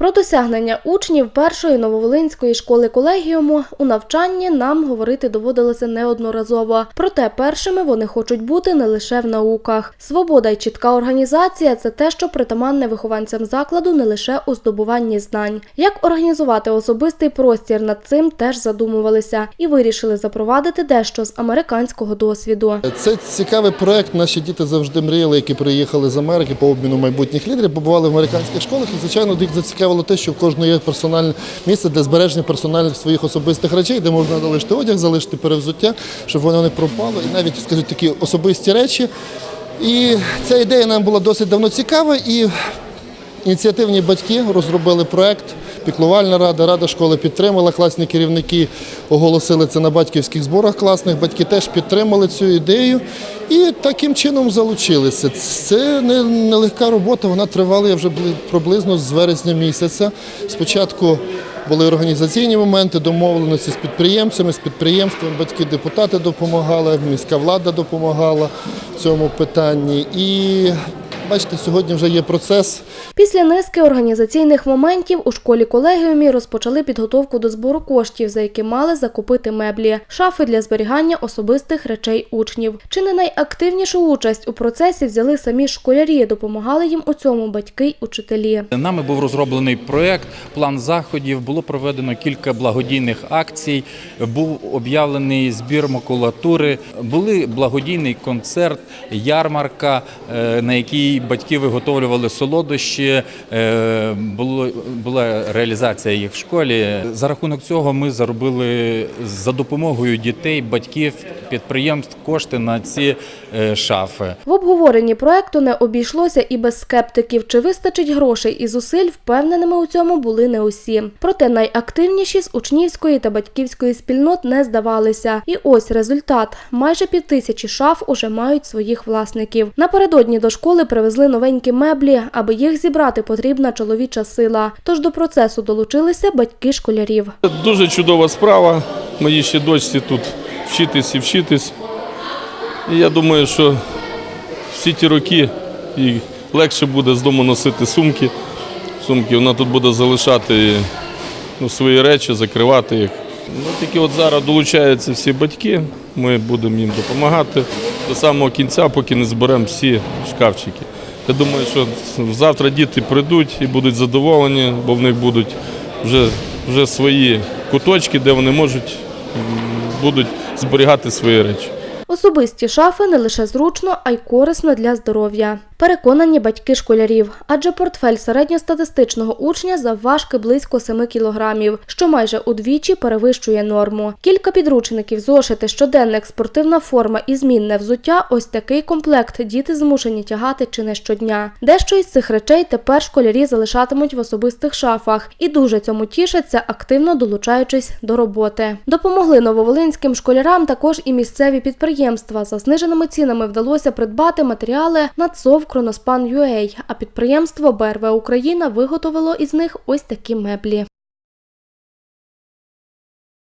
Про досягнення учнів першої нововолинської школи колегіуму у навчанні нам говорити доводилося неодноразово. Проте першими вони хочуть бути не лише в науках. Свобода й чітка організація це те, що притаманне вихованцям закладу не лише у здобуванні знань. Як організувати особистий простір над цим теж задумувалися і вирішили запровадити дещо з американського досвіду. Це цікавий проект. Наші діти завжди мріяли, які приїхали з Америки по обміну майбутніх лідерів, побували в американських школах. І звичайно, їх зацікавило те, що в кожного є персональне місце для збереження персональних своїх особистих речей, де можна залишити одяг, залишити перевзуття, щоб воно не пропало, і навіть скажімо, такі особисті речі. І ця ідея нам була досить давно цікава. І Ініціативні батьки розробили проект. Піклувальна рада, рада школи підтримала, класні керівники оголосили це на батьківських зборах класних. Батьки теж підтримали цю ідею і таким чином залучилися. Це не- нелегка робота, вона тривала вже бли- приблизно з вересня місяця. Спочатку були організаційні моменти, домовленості з підприємцями, з підприємством, батьки, депутати допомагали, міська влада допомагала в цьому питанні. І бачите, сьогодні вже є процес. Після низки організаційних моментів у школі колегіумі розпочали підготовку до збору коштів, за які мали закупити меблі, шафи для зберігання особистих речей учнів. Чи не найактивнішу участь у процесі взяли самі школярі, допомагали їм у цьому батьки й учителі. Нами був розроблений проект, план заходів. Було проведено кілька благодійних акцій. Був об'явлений збір макулатури. Були благодійний концерт, ярмарка, е, на якій батьки виготовлювали солодощі. Е, була реалізація їх в школі. За рахунок цього ми заробили за допомогою дітей, батьків, підприємств кошти на ці е, шафи. В обговоренні проекту не обійшлося і без скептиків. Чи вистачить грошей і зусиль, впевненими у цьому були не усі. Проте найактивніші з учнівської та батьківської спільнот не здавалися. І ось результат: майже півтисячі шаф уже мають своїх власників. Напередодні до школи привезли новенькі меблі. Аби їх зібрати, потрібна чоловіча сила. Тож до процесу долучилися батьки школярів. Дуже чудова справа. Моїй ще дочці тут вчитись і вчитись. Я думаю, що всі ті роки їй легше буде з дому носити сумки. Сумки вона тут буде залишати ну, свої речі, закривати їх. Ну, тільки от зараз долучаються всі батьки, ми будемо їм допомагати до самого кінця, поки не зберемо всі шкафчики. Я думаю, що завтра діти прийдуть і будуть задоволені, бо в них будуть вже, вже свої куточки, де вони можуть будуть зберігати свої речі. Особисті шафи не лише зручно, а й корисно для здоров'я. Переконані батьки школярів, адже портфель середньостатистичного учня завважки близько 7 кілограмів, що майже удвічі перевищує норму. Кілька підручників, зошити, щоденник, спортивна форма і змінне взуття – ось такий комплект діти змушені тягати чи не щодня. Дещо із цих речей тепер школярі залишатимуть в особистих шафах і дуже цьому тішаться, активно долучаючись до роботи. Допомогли нововолинським школярам також і місцеві підприємства. За зниженими цінами вдалося придбати матеріали на ЦОВ Кроноспан.UA, а підприємство БРВ Україна виготовило із них ось такі меблі.